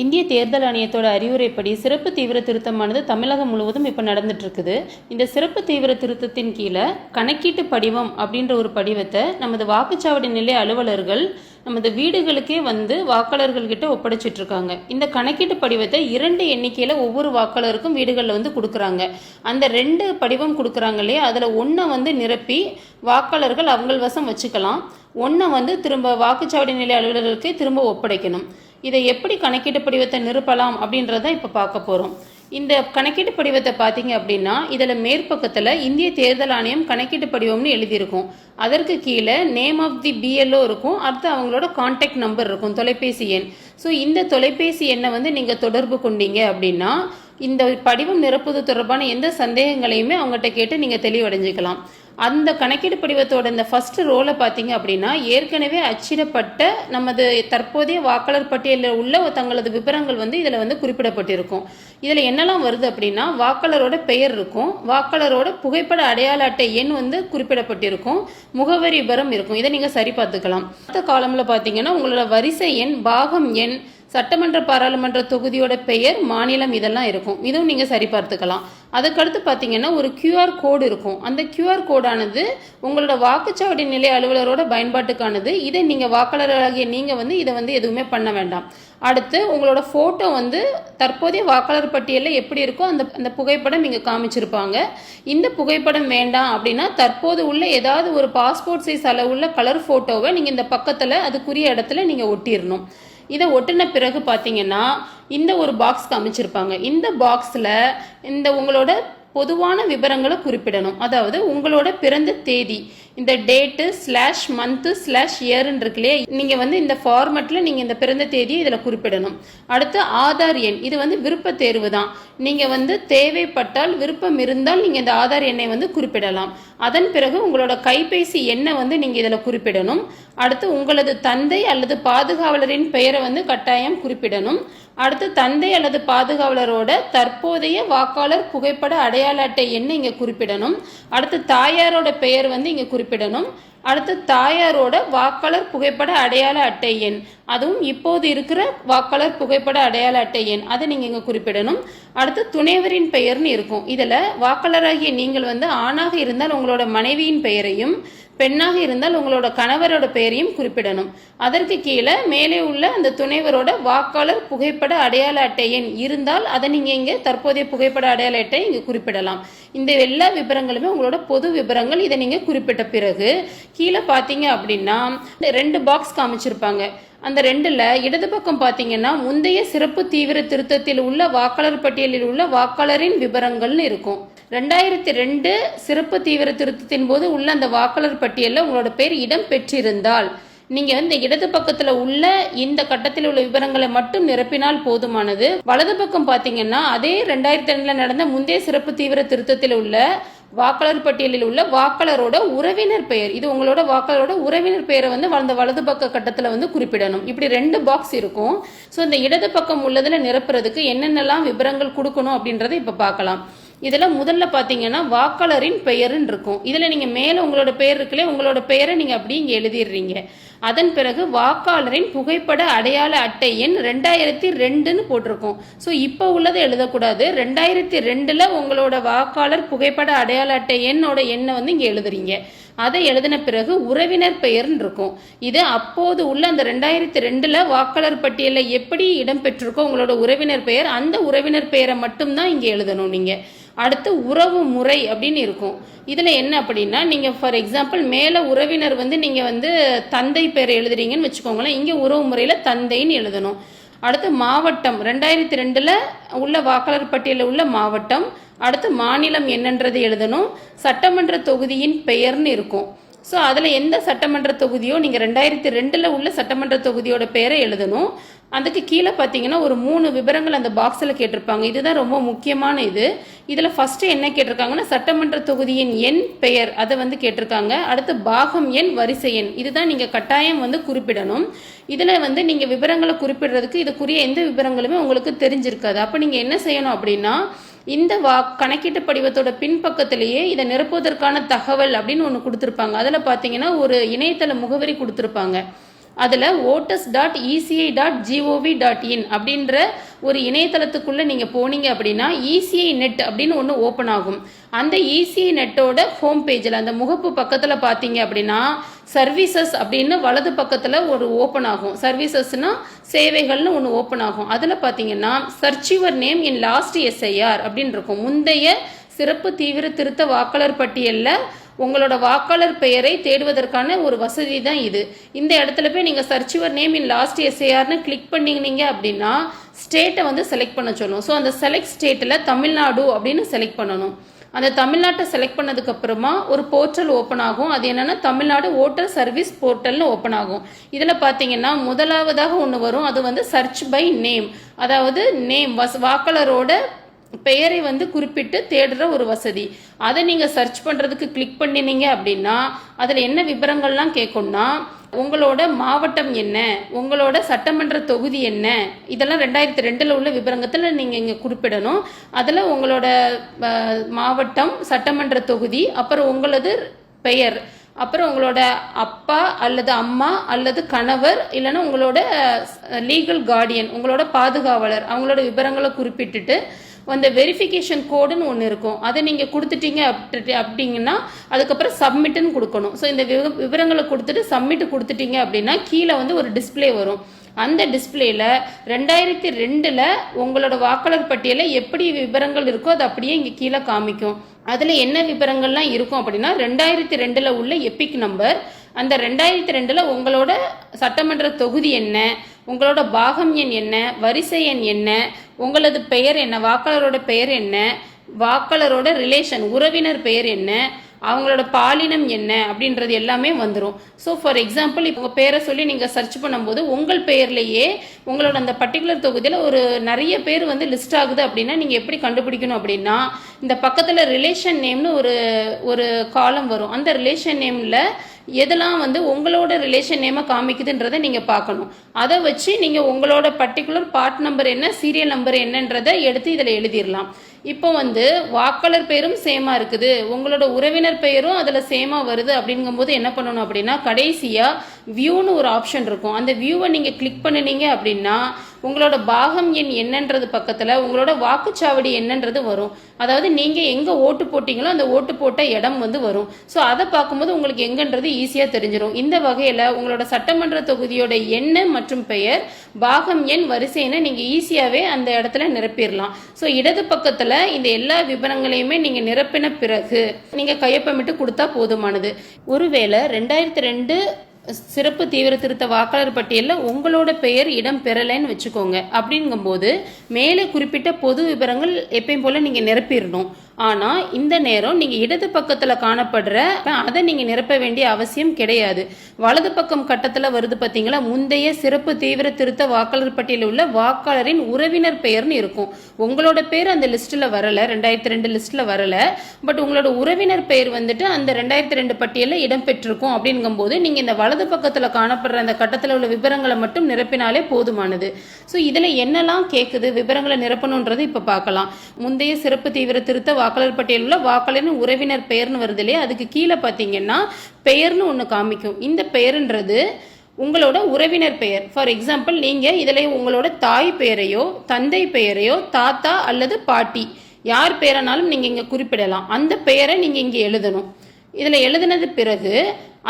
இந்திய தேர்தல் ஆணையத்தோட அறிவுரைப்படி சிறப்பு தீவிர திருத்தமானது தமிழகம் முழுவதும் இப்போ நடந்துட்டுருக்குது. இந்த சிறப்பு தீவிர திருத்தத்தின் கீழே கணக்கீட்டு படிவம் அப்படின்ற ஒரு படிவத்தை நமது வாக்குச்சாவடி நிலைய அலுவலர்கள் நமது வீடுகளுக்கே வந்து வாக்காளர்கள்கிட்ட ஒப்படைச்சிட்டு இருக்காங்க இந்த கணக்கீட்டு படிவத்தை இரண்டு எண்ணிக்கையில் ஒவ்வொரு வாக்காளருக்கும் வீடுகளில் வந்து கொடுக்குறாங்க. அந்த ரெண்டு படிவம் கொடுக்குறாங்க இல்லையா? அதில் ஒன்றை வந்து நிரப்பி வாக்காளர்கள் அவங்கள் வசம் வச்சுக்கலாம். ஒன்றை வந்து திரும்ப வாக்குச்சாவடி நிலைய அலுவலர்களுக்கே திரும்ப ஒப்படைக்கணும். இதை எப்படி கணக்கீட்டு படிவத்தை நிரப்பலாம் அப்படின்றத இப்போ பார்க்க போகிறோம் இந்த கணக்கீட்டு படிவத்தை பார்த்தீங்க அப்படின்னா இதில் மேற்பக்கத்தில் இந்திய தேர்தல் ஆணையம் கணக்கீட்டு படிவம்னு எழுதியிருக்கும். அதற்கு கீழே நேம் ஆஃப் தி பிஎல்ஓ இருக்கும் அடுத்து அவங்களோட காண்டாக்ட் நம்பர் இருக்கும் தொலைபேசி எண். ஸோ இந்த தொலைபேசி எண்ணை வந்து நீங்கள் தொடர்பு கொண்டீங்க அப்படின்னா இந்த படிவம் நிரப்புவது தொடர்பான எந்த சந்தேகங்களையுமே அவங்ககிட்ட கேட்டு நீங்கள் தெளிவடைஞ்சிக்கலாம். அந்த கணக்கீடு படிவத்தோட இந்த ஃபர்ஸ்ட் ரோலை பார்த்தீங்க அப்படின்னா ஏற்கனவே அச்சிடப்பட்ட நமது தற்போதைய வாக்காளர் பட்டியலில் உள்ள தங்களது விவரங்கள் வந்து இதில் வந்து குறிப்பிடப்பட்டிருக்கும். இதில் என்னெல்லாம் வருது அப்படின்னா வாக்காளரோட பெயர் இருக்கும் வாக்காளரோட புகைப்பட அடையாள அட்டை எண் வந்து குறிப்பிடப்பட்டிருக்கும் முகவரி விவரம் இருக்கும். இதை நீங்கள் சரி பார்த்துக்கலாம். அடுத்த காலமில் பார்த்தீங்கன்னா உங்களோட வரிசை எண் பாகம் எண் சட்டமன்ற பாராளுமன்ற தொகுதியோட பெயர் மாநிலம் இதெல்லாம் இருக்கும். இதுவும் நீங்கள் சரி பார்த்துக்கலாம். அதுக்கடுத்து பார்த்தீங்கன்னா ஒரு கியூஆர் கோடு இருக்கும். அந்த கியூஆர் கோடானது உங்களோட வாக்குச்சாவடி நிலை அலுவலரோட பயன்பாட்டுக்கானது. இதை நீங்கள் வாக்காளராகிய நீங்கள் வந்து இதை வந்து எதுவுமே பண்ண வேண்டாம். அடுத்து உங்களோட ஃபோட்டோ வந்து தற்போதைய வாக்காளர் பட்டியலில் எப்படி இருக்கோ அந்த அந்த புகைப்படம் இங்கே காமிச்சிருப்பாங்க. இந்த புகைப்படம் வேண்டாம் அப்படின்னா தற்போது உள்ள ஏதாவது ஒரு பாஸ்போர்ட் சைஸ் அளவுள்ள கலர் ஃபோட்டோவை நீங்கள் இந்த பக்கத்தில் அதுக்குரிய இடத்துல நீங்கள் ஒட்டிடணும் இதை ஒட்டின பிறகு பார்த்தீங்கன்னா இந்த ஒரு பாக்ஸ் காமிச்சிருப்பாங்க இந்த பாக்ஸில் இந்த உங்களோட பொதுவான விவரங்களை குறிப்பிடணும். அதாவது உங்களோட பிறந்த தேதி இந்த டேட்டு ஸ்லாஷ் மந்த்து ஸ்லாஷ் இயர்ன்னு இருக்கு இல்லையா நீங்கள் வந்து இந்த ஃபார்மெட்டில் நீங்கள் இந்த பிறந்த தேதியை இதில் குறிப்பிடணும். அடுத்து ஆதார் எண். இது வந்து விருப்ப தேர்வு தான். நீங்கள் வந்து தேவைப்பட்டால் விருப்பம் இருந்தால் நீங்கள் இந்த ஆதார் எண்ணை வந்து குறிப்பிடலாம். அதன் பிறகு உங்களோட கைபேசி எண்ணை வந்து நீங்கள் இதில் குறிப்பிடணும். அடுத்து உங்களது தந்தை அல்லது பாதுகாவலரின் பெயரை வந்து கட்டாயம் குறிப்பிடணும். அடுத்து தந்தை அல்லது பாதுகாவலரோட தற்போதைய வாக்காளர் புகைப்பட அடையாள அட்டை எண்ணை இங்கே குறிப்பிடணும். அடுத்து தாயாரோட பெயர் வந்து இங்கே குறிப்பிடணும். அடுத்து தாயாரோட வாக்காளர் புகைப்பட அடையாள அட்டை எண். அதுவும் இப்போது இருக்கிற வாக்காளர் புகைப்பட அடையாள அட்டை எண். அதை நீங்கள் இங்கே குறிப்பிடணும். அடுத்து துணைவரின் பெயர்னு இருக்கும். இதில் வாக்காளராகிய நீங்கள் வந்து ஆணாக இருந்தால் உங்களோட மனைவியின் பெயரையும் பெண்ணாக இருந்தால் உங்களோட கணவரோட பெயரையும் குறிப்பிடணும். அதற்கு கீழே மேலே உள்ள அந்த துணைவரோட வாக்காளர் புகைப்பட அடையாள அட்டை எண் இருந்தால் அதை நீங்கள் இங்கே தற்போதைய புகைப்பட அடையாள அட்டை இங்கே குறிப்பிடலாம். இந்த எல்லா விவரங்களுமே உங்களோட பொது விவரங்கள் இதை நீங்கள் குறிப்பிட்ட பிறகு கீழே பார்த்தீங்க அப்படின்னா இந்த ரெண்டு பாக்ஸ் காமிச்சிருப்பாங்க. அந்த ரெண்டுல இடது பக்கம் பார்த்தீங்கன்னா முந்தைய சிறப்பு தீவிர திருத்தத்தில் உள்ள வாக்காளர் பட்டியலில் உள்ள வாக்காளரின் விவரங்கள்னு இருக்கும். ரெண்டாயிரத்தி ரெண்டு சிறப்பு தீவிர திருத்தத்தின் போது உள்ள அந்த வாக்காளர் பட்டியலில் உங்களோட பேர் இடம் பெற்றிருந்தால் நீங்க இந்த இடது பக்கத்துல உள்ள இந்த கட்டத்தில் உள்ள விவரங்களை மட்டும் நிரப்பினால் போதுமானது. வலது பக்கம் பாத்தீங்கன்னா அதே ரெண்டாயிரத்தி ரெண்டுல நடந்த முந்தைய சிறப்பு தீவிர திருத்தத்தில் உள்ள வாக்காளர் பட்டியலில் உள்ள வாக்காளரோட உறவினர் பெயர் இது உங்களோட வாக்காளரோட உறவினர் பெயரை வந்து வளர்ந்த வலது பக்க கட்டத்தில் வந்து குறிப்பிடணும். இப்படி ரெண்டு பாக்ஸ் இருக்கும். ஸோ இந்த இடது பக்கம் உள்ளதில் நிரப்புறதுக்கு என்னென்னலாம் விவரங்கள் கொடுக்கணும் அப்படின்றத இப்போ பார்க்கலாம். இதில் முதல்ல பார்த்தீங்கன்னா வாக்காளரின் பெயருன்னு இருக்கும். இதில் நீங்கள் மேலே உங்களோட பெயர் இருக்குல்ல உங்களோட பெயரை நீங்கள் அப்படியே இங்கே எழுதிடுறீங்க. அதன் பிறகு வாக்காளரின் புகைப்பட அடையாள அட்டை எண் ரெண்டாயிரத்தி ரெண்டுன்னு போட்டிருக்கோம். ஸோ இப்போ உள்ளதை எழுதக்கூடாது. ரெண்டாயிரத்தி ரெண்டில் உங்களோட வாக்காளர் புகைப்பட அடையாள அட்டை எண்ணோட எண்ணை வந்து இங்கே எழுதுறீங்க. அதை எழுதின பிறகு உறவினர் பெயர்னு இருக்கும். இது அப்போது உள்ள அந்த ரெண்டாயிரத்தி ரெண்டில் வாக்காளர் பட்டியலில் எப்படி இடம்பெற்றிருக்கோ உங்களோட உறவினர் பெயர் அந்த உறவினர் பெயரை மட்டும்தான் இங்கே எழுதணும் நீங்கள் அடுத்து உறவு முறை அப்படின்னு இருக்கும். இதில் என்ன அப்படின்னா நீங்கள் ஃபார் எக்ஸாம்பிள் மேலே உறவினர் வந்து நீங்கள் வந்து தந்தை பேர் எழுதுறீங்கன்னு வச்சுக்கோங்களேன். இங்கே உறவு முறையில் தந்தைன்னு எழுதணும். அடுத்து மாவட்டம் ரெண்டாயிரத்தி ரெண்டில் உள்ள வாக்காளர் பட்டியலில் உள்ள மாவட்டம். அடுத்து மாநிலம் என்னன்றது எழுதணும். சட்டமன்ற தொகுதியின் பெயர்னு இருக்கும். ஸோ அதில் எந்த சட்டமன்ற தொகுதியோ நீங்கள் ரெண்டாயிரத்தி ரெண்டில் உள்ள சட்டமன்ற தொகுதியோட பெயரை எழுதணும். அதுக்கு கீழே பார்த்தீங்கன்னா ஒரு மூணு விவரங்கள் அந்த பாக்ஸில் கேட்டிருப்பாங்க. இதுதான் ரொம்ப முக்கியமான இது. இதில் ஃபஸ்ட்டு என்ன கேட்டிருக்காங்கன்னா சட்டமன்ற தொகுதியின் எண் பெயர் அதை வந்து கேட்டிருக்காங்க. அடுத்து பாகம் எண் வரிசை எண். இதுதான் நீங்கள் கட்டாயம் வந்து குறிப்பிடணும். இதில் வந்து நீங்கள் விவரங்களை குறிப்பிடுறதுக்கு இதுக்குரிய எந்த விவரங்களுமே உங்களுக்கு தெரிஞ்சிருக்காது. அப்போ நீங்கள் என்ன செய்யணும் அப்படின்னா இந்த வா கணக்கீட்டு படிவத்தோட பின்பக்கத்திலேயே இதை நிரப்புவதற்கான தகவல் அப்படின்னு ஒன்று கொடுத்துருப்பாங்க. அதில் பார்த்தீங்கன்னா ஒரு இணையதள முகவரி கொடுத்துருப்பாங்க. அதில் voters dot ECI dot gov dot in அப்படின்ற ஒரு இணையதளத்துக்குள்ளே நீங்கள் போனீங்க அப்படின்னா இசிஐ நெட் அப்படின்னு ஒன்று ஓப்பன் ஆகும். அந்த இசிஐ நெட்டோட ஹோம் பேஜில் அந்த முகப்பு பக்கத்தில் பார்த்தீங்க அப்படின்னா சர்வீசஸ் அப்படின்னு வலது பக்கத்தில் ஒரு ஓப்பன் ஆகும். சர்வீசஸ்னா சேவைகள்னு ஒன்று ஓப்பன் ஆகும். அதில் பார்த்தீங்கன்னா search your name in last SIR அப்படின்னு இருக்கும். முந்தைய சிறப்பு தீவிர திருத்த வாக்காளர் பட்டியலில் உங்களோட வாக்காளர் பெயரை தேடுவதற்கான ஒரு வசதி தான் இது. இந்த இடத்துல போய் நீங்கள் search your name in last எஸ்ஏஆர்னு click பண்ணிங்க அப்படின்னா ஸ்டேட்டை வந்து செலக்ட் பண்ண சொல்லும் ஸோ அந்த செலக்ட் ஸ்டேட்டில் தமிழ்நாடு அப்படின்னு செலக்ட் பண்ணணும். அந்த தமிழ்நாட்டை செலக்ட் பண்ணதுக்கு அப்புறமா ஒரு போர்ட்டல் ஓப்பன் ஆகும். அது என்னன்னா தமிழ்நாடு ஓட்டர் சர்வீஸ் போர்ட்டல்னு ஓப்பன் ஆகும். இதில் பார்த்தீங்கன்னா முதலாவதாக ஒன்று வரும். அது வந்து சர்ச் பை நேம் அதாவது நேம் வஸ் வாக்காளரோட பெயரை வந்து குறிப்பிட்டு தேடுற ஒரு வசதி. அதை நீங்கள் சர்ச் பண்ணுறதுக்கு கிளிக் பண்ணினீங்க அப்படின்னா அதில் என்ன விவரங்கள்லாம் கேட்கும்னா உங்களோட மாவட்டம் என்ன உங்களோட சட்டமன்ற தொகுதி என்ன இதெல்லாம் ரெண்டாயிரத்தி ரெண்டில் உள்ள விவரங்கத்தில் நீங்கள் இங்கே குறிப்பிடணும். அதில் உங்களோட மாவட்டம் சட்டமன்ற தொகுதி அப்புறம் உங்களது பெயர் அப்புறம் உங்களோட அப்பா அல்லது அம்மா அல்லது கணவர் இல்லைன்னா உங்களோட லீகல் கார்டியன் உங்களோட பாதுகாவலர் அவங்களோட விவரங்களை குறிப்பிட்டுட்டு அந்த வெரிஃபிகேஷன் கோடுன்னு ஒன்று இருக்கும். அதை நீங்கள் கொடுத்துட்டீங்க அப்படி அப்படிங்கன்னா அதுக்கப்புறம் சப்மிட்டுன்னு கொடுக்கணும். ஸோ இந்த விவ- விவரங்களை கொடுத்துட்டு சப்மிட் கொடுத்துட்டீங்க அப்படின்னா கீழே வந்து ஒரு டிஸ்பிளே வரும். அந்த டிஸ்பிளேல ரெண்டாயிரத்தி ரெண்டில் உங்களோட வாக்காளர் பட்டியலில் எப்படி விவரங்கள் இருக்கோ அது அப்படியே இங்கே கீழே காமிக்கும். அதில் என்ன விவரங்கள்லாம் இருக்கும் அப்படின்னா ரெண்டாயிரத்தி ரெண்டில் உள்ள எபிக் நம்பர் அந்த ரெண்டாயிரத்தி ரெண்டில் உங்களோட சட்டமன்ற தொகுதி என்ன உங்களோட பாகம் எண் என்ன? வரிசை எண் என்ன? உங்களது பெயர் என்ன? வாக்காளரோட பெயர் என்ன? வாக்காளரோட ரிலேஷன் உறவினர் பெயர் என்ன? அவங்களோட பாலினம் என்ன? அப்படின்றது எல்லாமே வந்துடும் ஸோ ஃபார் எக்ஸாம்பிள் இப்போ உங்கள் பேரை சொல்லி நீங்கள் சர்ச் பண்ணும்போது உங்கள் பெயர்லேயே உங்களோட அந்த பர்டிகுலர் தொகுதியில் ஒரு நிறைய பேர் வந்து லிஸ்ட் ஆகுது அப்படின்னா நீங்கள் எப்படி கண்டுபிடிக்கணும் அப்படின்னா இந்த பக்கத்தில் ரிலேஷன் நேம்னு ஒரு ஒரு காலம் வரும். அந்த ரிலேஷன் நேமில் எதெல்லாம் வந்து உங்களோட ரிலேஷன் நேமை காமிக்குதுன்றதை நீங்கள் பார்க்கணும். அதை வச்சு நீங்கள் உங்களோட பர்டிகுலர் பார்ட் நம்பர் என்ன சீரியல் நம்பர் என்னன்றதை எடுத்து இதில் எழுதிடலாம். இப்போ வந்து வாக்காளர் பெயரும் சேமாக இருக்குது. உங்களோட உறவினர் பெயரும் அதில் சேமாக வருது அப்படிங்கும்போது என்ன பண்ணணும் அப்படின்னா கடைசியாக வியூன்னு ஒரு ஆப்ஷன் இருக்கும். அந்த வியூவை நீங்கள் கிளிக் பண்ணினீங்க அப்படின்னா உங்களோட பாகம் எண் என்னன்றது பக்கத்தில் உங்களோட வாக்குச்சாவடி என்னன்றது வரும். அதாவது நீங்கள் எங்கே ஓட்டு போட்டிங்களோ அந்த ஓட்டு போட்ட இடம் வந்து வரும். ஸோ அதை பார்க்கும்போது உங்களுக்கு எங்கன்றது ஈஸியாக தெரிஞ்சிடும் இந்த வகையில் உங்களோட சட்டமன்ற தொகுதியோட எண்ணு மற்றும் பெயர் பாகம் எண் வரிசைன்னு நீங்கள் ஈஸியாகவே அந்த இடத்துல நிரப்பிடலாம் ஸோ இடது பக்கத்தில் இந்த எல்லா விவரங்களையுமே நீங்கள் நிரப்பின பிறகு நீங்கள் கையொப்பமிட்டு கொடுத்தா போதுமானது. ஒருவேளை ரெண்டாயிரத்தி ரெண்டு சிறப்பு தீவிர திருத்த வாக்காளர் பட்டியலில் உங்களோட பெயர் இடம் பெறலைன்னு வச்சுக்கோங்க. அப்படிங்கும்போது மேலே குறிப்பிட்ட பொது விவரங்கள் எப்பயும் போல் நீங்கள் நிரப்பிடணும். ஆனால் இந்த நேரம் நீங்கள் இடது பக்கத்தில் காணப்படுற அதை நீங்கள் நிரப்ப வேண்டிய அவசியம் கிடையாது. வலது பக்கம் கட்டத்தில் வருது பார்த்தீங்களா முந்தைய சிறப்பு தீவிர திருத்த வாக்காளர் பட்டியலில் உள்ள வாக்காளரின் உறவினர் பெயர்னு இருக்கும். உங்களோட பேர் அந்த லிஸ்ட்டில் வரல ரெண்டாயிரத்தி ரெண்டு லிஸ்ட்டில் வரல. பட் உங்களோட உறவினர் பெயர் வந்துட்டு அந்த ரெண்டாயிரத்தி ரெண்டு பட்டியலில் இடம்பெற்றிருக்கும் அப்படிங்கும்போது நீங்கள் இந்த வலது பக்கத்தில் காணப்படுற அந்த கட்டத்தில் உள்ள விவரங்களை மட்டும் நிரப்பினாலே போதுமானது. ஸோ இதில் என்னெல்லாம் கேட்குது விவரங்களை நிரப்பணுன்றது இப்போ பார்க்கலாம் முந்தைய சிறப்பு தீவிர திருத்த வாக்காளர் பட்டியலில் உள்ள வாக்காளரின் உறவினர் பெயர்னு வருது இல்லையா? அதுக்கு கீழே பார்த்தீங்கன்னா பெயர்னு ஒன்று காமிக்கும். இந்த பெயருன்றது உங்களோட உறவினர் பெயர். ஃபார் எக்ஸாம்பிள் நீங்கள் இதில் உங்களோட தாய் பெயரையோ தந்தை பெயரையோ தாத்தா அல்லது பாட்டி யார் பெயரானாலும் நீங்கள் இங்கே குறிப்பிடலாம். அந்த பெயரை நீங்கள் இங்கே எழுதணும். இதில் எழுதினது பிறகு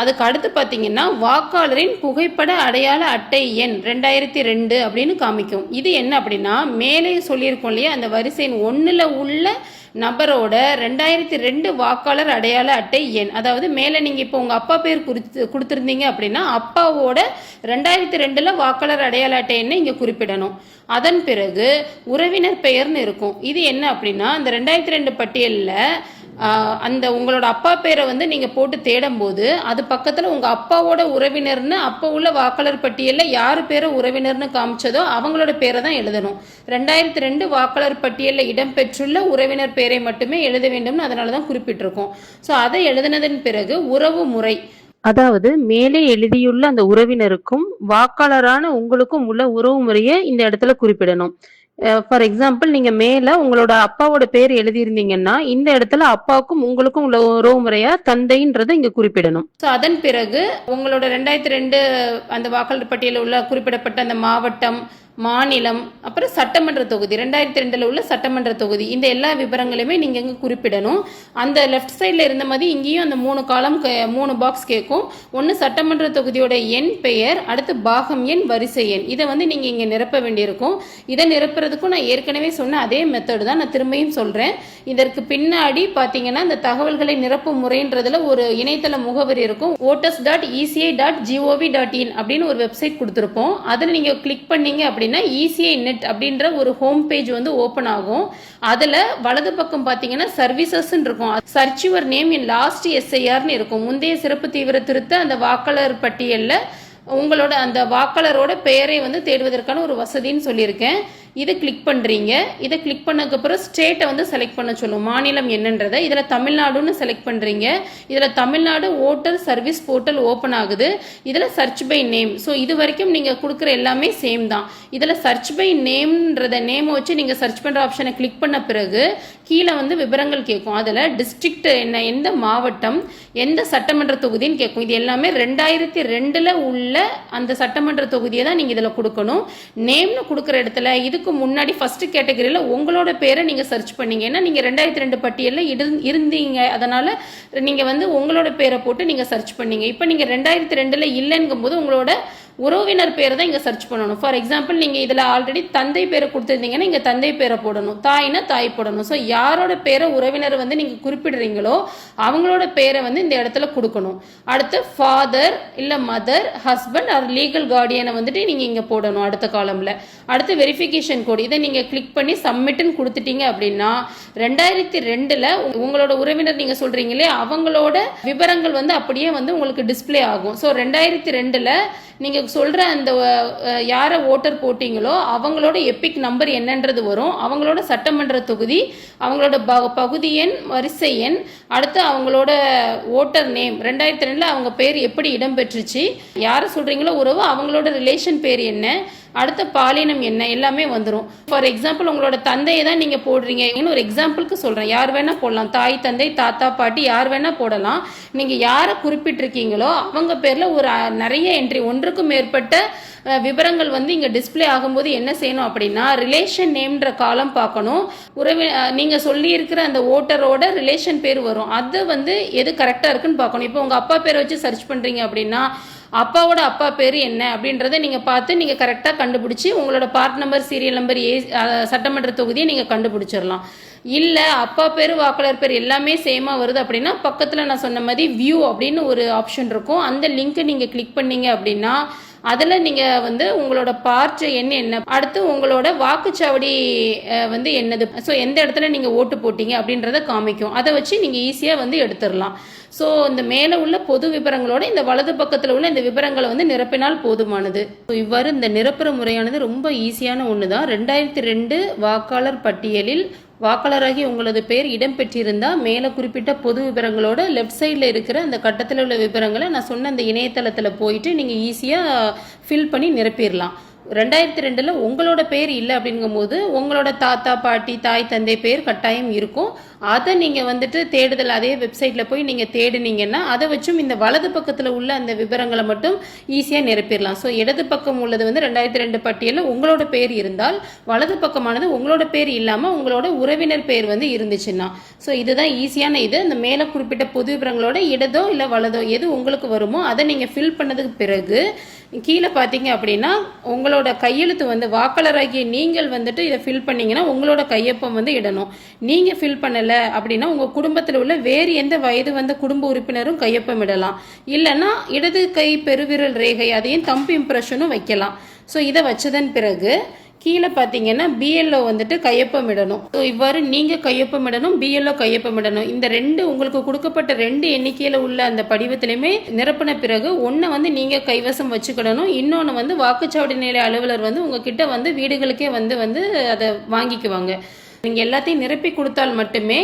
அதுக்கு அடுத்து பார்த்தீங்கன்னா வாக்காளரின் புகைப்பட அடையாள அட்டை எண் ரெண்டாயிரத்தி ரெண்டு அப்படின்னு காமிக்கும். இது என்ன அப்படின்னா மேலே சொல்லியிருக்கோம் இல்லையா அந்த வரிசையின் ஒன்றில் உள்ள நபரோட ரெண்டாயிரத்தி ரெண்டு வாக்காளர் அடையாள அட்டை எண். அதாவது மேலே நீங்கள் இப்போ உங்கள் அப்பா பேர் குறித்து கொடுத்துருந்தீங்க அப்படின்னா அப்பாவோட ரெண்டாயிரத்தி ரெண்டில் வாக்காளர் அடையாள அட்டை எண்ணை இங்கே குறிப்பிடணும். அதன் பிறகு உறவினர் பெயர்னு இருக்கும். இது என்ன அப்படின்னா இந்த ரெண்டாயிரத்தி ரெண்டு பட்டியலில் அந்த உங்களோட அப்பா பேரை வந்து நீங்கள் போட்டு தேடும்போது அது பக்கத்தில் உங்கள் அப்பாவோட உறவினர்னு அப்போ உள்ள வாக்காளர் பட்டியலில் யார் பேரை உறவினர்னு காமிச்சதோ அவங்களோட பேரை தான் எழுதணும். ரெண்டாயிரத்தி ரெண்டு வாக்காளர் பட்டியலில் இடம்பெற்றுள்ள உறவினர் பேரை மட்டுமே எழுத வேண்டும்னு அதனால தான் குறிப்பிட்டிருக்கோம். ஸோ அதை எழுதினதன் பிறகு உறவு முறை. அதாவது மேலே எழுதியுள்ள அந்த உறவினருக்கும் வாக்காளரான உங்களுக்கும் உள்ள உறவு முறையை இந்த இடத்துல குறிப்பிடணும். ஃபார் எக்ஸாம்பிள் நீங்க மேல உங்களோட அப்பாவோட பேர் எழுதியிருந்தீங்கன்னா இந்த இடத்துல அப்பாவுக்கும் உங்களுக்கும் உள்ள உறவு முறையா தந்தைன்றதை இங்க குறிப்பிடணும். ஸோ அதன் பிறகு உங்களோட ரெண்டாயிரத்தி ரெண்டு அந்த வாக்காளர் பட்டியலில் உள்ள குறிப்பிடப்பட்ட அந்த மாவட்டம் மாநிலம் அப்புறம் சட்டமன்ற தொகுதி. ரெண்டாயிரத்தி ரெண்டில் உள்ள சட்டமன்ற தொகுதி. இந்த எல்லா விவரங்களையுமே நீங்கள் இங்கே குறிப்பிடணும். அந்த லெஃப்ட் சைடில் இருந்த மாதிரி இங்கேயும் அந்த மூணு காலம் மூணு பாக்ஸ் கேட்கும் ஒன்று சட்டமன்ற தொகுதியோட எண் பெயர் அடுத்து பாகம் எண் வரிசை எண். இதை வந்து நீங்கள் இங்கே நிரப்ப வேண்டியிருக்கும். இதை நிரப்புறதுக்கும் நான் ஏற்கனவே சொன்ன அதே மெத்தடு தான் நான் திரும்பியும் சொல்கிறேன் இதற்கு பின்னாடி பார்த்தீங்கன்னா இந்த தகவல்களை நிரப்பும் முறைன்றதுல ஒரு இணையதள முகவரி இருக்கும். Voters dot ECI dot gov dot in அப்படின்னு ஒரு வெப்சைட் கொடுத்துருப்போம். அதில் நீங்கள் கிளிக் பண்ணீங்க அப்படின்னு இசிஐ நெட் அப்படின்ற ஒரு ஹோம் பேஜ் வந்து ஓப்பன் ஆகும். அதில் வலது பக்கம் பார்த்தீங்கன்னா சர்வீசஸ் இருக்கும். Search your name in last எஸ்ஐஆர்னு இருக்கும். முந்தைய சிறப்பு தீவிர திருத்த அந்த வாக்காளர் பட்டியலில் உங்களோட அந்த வாக்காளரோட பெயரை வந்து தேடுவதற்கான ஒரு வசதின்னு சொல்லியிருக்கேன். இதை கிளிக் பண்ணுறீங்க இதை கிளிக் பண்ணதுக்கப்புறம் ஸ்டேட்டை வந்து செலக்ட் பண்ண சொல்லும். மாநிலம் என்னன்றதை இதில் தமிழ்நாடுன்னு செலக்ட் பண்ணுறீங்க இதில் Tamil Nadu voter service portal open ஆகுது. இதில் சர்ச் பை நேம் ஸோ இது வரைக்கும் நீங்கள் கொடுக்குற எல்லாமே சேம் தான். இதில் சர்ச் பை நேம்ன்றத நேமை வச்சு நீங்கள் சர்ச் பண்ணுற ஆப்ஷனை கிளிக் பண்ண பிறகு கீழே வந்து விவரங்கள் கேட்கும். அதில் டிஸ்ட்ரிக்ட் என்ன எந்த மாவட்டம் எந்த சட்டமன்ற தொகுதின்னு கேட்கும். இது எல்லாமே ரெண்டாயிரத்தி ரெண்டில் உள்ள அந்த சட்டமன்ற தொகுதியை தான் நீங்கள் இதில் கொடுக்கணும். நேம்னு கொடுக்குற இடத்துல இது இதுக்கு முன்னாடி ஃபஸ்ட்டு கேட்டகரியில் உங்களோட பேரை நீங்கள் சர்ச் பண்ணீங்க. ஏன்னா நீங்கள் ரெண்டாயிரத்தி ரெண்டு பட்டியலில் இரு- இருந்தீங்க. அதனால் நீங்கள் வந்து உங்களோட பேரை போட்டு நீங்கள் சர்ச் பண்ணீங்க. இப்போ நீங்கள் ரெண்டாயிரத்தி ரெண்டில் இல்லைங்கும் போது உங்களோட உறவினர் பேரை தான் இங்கே சர்ச் பண்ணணும். ஃபார் எக்ஸாம்பிள் நீங்கள் இதில் ஆல்ரெடி தந்தை பேரை கொடுத்துருந்தீங்கன்னா இங்கே தந்தை பேரை போடணும். தாய்னா தாய் போடணும். ஸோ யாரோட பேரை உறவினர் வந்து நீங்கள் குறிப்பிடுறீங்களோ அவங்களோட பேரை வந்து இந்த இடத்துல கொடுக்கணும். அடுத்து ஃபாதர் இல்லை மதர் ஹஸ்பண்ட் ஆர் லீகல் கார்டியனை வந்துட்டு நீங்கள் இங்கே போடணும் அடுத்த காலமில் அடுத்து வெரிஃபிகேஷன் கோட் இதை நீங்கள் கிளிக் பண்ணி சப்மிட்டுன்னு கொடுத்துட்டீங்க அப்படின்னா ரெண்டாயிரத்தி ரெண்டில் உங்களோட உறவினர் நீங்கள் சொல்கிறீங்களே அவங்களோட விவரங்கள் வந்து அப்படியே வந்து உங்களுக்கு டிஸ்ப்ளே ஆகும். ஸோ ரெண்டாயிரத்தி ரெண்டில் நீங்கள் சொல்கிற அந்த யாரை ஓட்டர் போட்டிங்களோ அவங்களோட எப்பிக் நம்பர் என்னன்றது வரும். அவங்களோட சட்டமன்ற தொகுதி அவங்களோட ப- பகுதி எண் வரிசை எண் அடுத்து அவங்களோட ஓட்டர் நேம். ரெண்டாயிரத்தி ரெண்டில் அவங்க பேர் எப்படி இடம்பெற்றுச்சு யாரை சொல்கிறீங்களோ உறவு அவங்களோட ரிலேஷன் பேர் என்ன அடுத்த பாலினம் என்ன? எல்லாமே வந்துடும் ஃபார் எக்ஸாம்பிள் உங்களோட தந்தையை தான் நீங்கள் போடுறீங்க. ஒரு எக்ஸாம்பிளுக்கு சொல்கிறேன் யார் வேணால் போடலாம். தாய் தந்தை தாத்தா பாட்டி யார் வேணால் போடலாம். நீங்கள் யாரை குறிப்பிட்டிருக்கீங்களோ அவங்க பேரில் ஒரு அஹ், நிறைய என்ட்ரி ஒன்றுக்கும் மேற்பட்ட விவரங்கள் வந்து இங்கே டிஸ்ப்ளே ஆகும்போது என்ன செய்யணும் அப்படின்னா ரிலேஷன் நேம்ன்ற காலம் பார்க்கணும். உறவி நீங்கள் சொல்லியிருக்கிற அந்த ஓட்டரோட ரிலேஷன் பேர் வரும். அது வந்து எது கரெக்டாக இருக்குன்னு பார்க்கணும். இப்போ உங்கள் அப்பா பேரை வச்சு சர்ச் பண்ணுறீங்க அப்படின்னா அப்பாவோட அப்பா பேர் என்ன அப்படின்றத நீங்கள் பார்த்து நீங்கள் கரெக்டாக கண்டுபிடிச்சி உங்களோட பார்ட் நம்பர் சீரியல் நம்பர் ஏ சட்டமன்ற தொகுதியை நீங்கள் கண்டுபிடிச்சிடலாம். இல்லை அப்பா பேர் வாக்காளர் பேர் எல்லாமே சேமாக வருது அப்படின்னா பக்கத்தில் நான் சொன்ன மாதிரி வியூ அப்படின்னு ஒரு ஆப்ஷன் இருக்கும். அந்த லிங்க்கை நீங்கள் கிளிக் பண்ணீங்க அப்படின்னா அதில் நீங்கள் வந்து உங்களோட பார்ட் எண் என்ன? அடுத்து உங்களோட வாக்குச்சாவடி வந்து என்னது? ஸோ எந்த இடத்துல நீங்கள் ஓட்டு போட்டீங்க அப்படின்றத காமிக்கும். அதை வச்சு நீங்கள் ஈஸியாக வந்து எடுத்துடலாம் ஸோ இந்த மேலே உள்ள பொது விவரங்களோட இந்த வலது பக்கத்தில் உள்ள இந்த விவரங்களை வந்து நிரப்பினால் போதுமானது. ஸோ இவ்வாறு இந்த நிரப்புற முறையானது ரொம்ப ஈஸியான ஒன்று தான் ரெண்டாயிரத்தி ரெண்டு வாக்காளர் பட்டியலில் வாக்காளராகி உங்களது பேர் இடம்பெற்றிருந்தால் மேலே குறிப்பிட்ட பொது விவரங்களோட லெஃப்ட் சைடில் இருக்கிற அந்த கட்டத்தில் உள்ள விவரங்களை நான் சொன்ன அந்த இணையதளத்தில் போயிட்டு நீங்கள் ஈஸியாக ஃபில் பண்ணி நிரப்பிடலாம் ரெண்டாயிரத்தி ரெண்டில் உங்களோட பேர் இல்லை அப்படிங்கும்போது உங்களோட தாத்தா பாட்டி தாய் தந்தை பேர் கட்டாயம் இருக்கும். அதை நீங்கள் வந்துட்டு தேடுதல் அதே வெப்சைட்டில் போய் நீங்கள் தேடுனீங்கன்னா அதை வச்சும் இந்த வலது பக்கத்தில் உள்ள அந்த விவரங்களை மட்டும் ஈஸியாக நிரப்பிடலாம். ஸோ இடது பக்கம் உள்ளது வந்து ரெண்டாயிரத்தி ரெண்டு பட்டியலில் உங்களோட பேர் இருந்தால் வலது பக்கமானது உங்களோட பேர் இல்லாமல் உங்களோட உறவினர் பேர் வந்து இருந்துச்சுன்னா. ஸோ இதுதான் ஈஸியான இது. இந்த மேலே குறிப்பிட்ட பொது விவரங்களோட இடதோ இல்லை வலதோ எது உங்களுக்கு வருமோ அதை நீங்கள் ஃபில் பண்ணதுக்கு பிறகு கீழே பார்த்தீங்க அப்படின்னா உங்களோட கையெழுத்து வந்து வாக்காளராகிய நீங்கள் வந்துட்டு இதை ஃபில் பண்ணீங்கன்னா உங்களோட கையொப்பம் வந்து இடணும். நீங்கள் ஃபில் பண்ணலை அப்படின்னா உங்கள் குடும்பத்தில் உள்ள வேறு எந்த வயது வந்த குடும்ப உறுப்பினரும் கையொப்பம் இடலாம். இல்லைன்னா இடது கை பெருவிரல் ரேகை அதையும் தம்பு இம்ப்ரெஷனும் வைக்கலாம். ஸோ இதை வச்சதன் பிறகு கீழே பார்த்தீங்கன்னா பிஎல்ஓ வந்துட்டு கையொப்பமிடணும். ஸோ இவ்வாறு நீங்கள் கையொப்பமிடணும் பிஎல்ஓ கையொப்பமிடணும். இந்த ரெண்டு உங்களுக்கு கொடுக்கப்பட்ட ரெண்டு எண்ணிக்கையில் உள்ள அந்த படிவத்திலையுமே நிரப்பின பிறகு ஒன்றை வந்து நீங்கள் கைவசம் வச்சுக்கிடணும். இன்னொன்று வந்து வாக்குச்சாவடி நிலைய அலுவலர் வந்து உங்ககிட்ட வந்து வீடுகளுக்கே வந்து வந்து அதை வாங்கிக்குவாங்க. நீங்கள் எல்லாத்தையும் நிரப்பி கொடுத்தால் மட்டுமே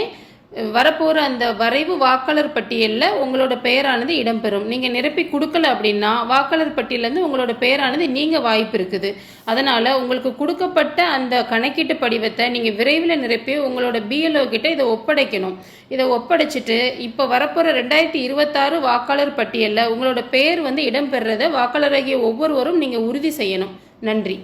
வரப்போகிற அந்த வரைவு வாக்காளர் பட்டியலில் உங்களோட பெயரானது இடம்பெறும். நீங்கள் நிரப்பி கொடுக்கல அப்படின்னா வாக்காளர் பட்டியலேருந்து உங்களோட பெயரானது நீங்கள் வாய்ப்பு இருக்குது. அதனால் உங்களுக்கு கொடுக்கப்பட்ட அந்த கணக்கீட்டு படிவத்தை நீங்கள் விரைவில் நிரப்பி உங்களோட பிஎல்ஓ கிட்ட இதை ஒப்படைக்கணும். இதை ஒப்படைச்சிட்டு இப்போ வரப்போகிற ரெண்டாயிரத்தி இருபத்தாறு வாக்காளர் பட்டியலில் உங்களோட பெயர் வந்து இடம்பெறதை வாக்காளராகிய ஒவ்வொருவரும் நீங்கள் உறுதி செய்யணும். நன்றி.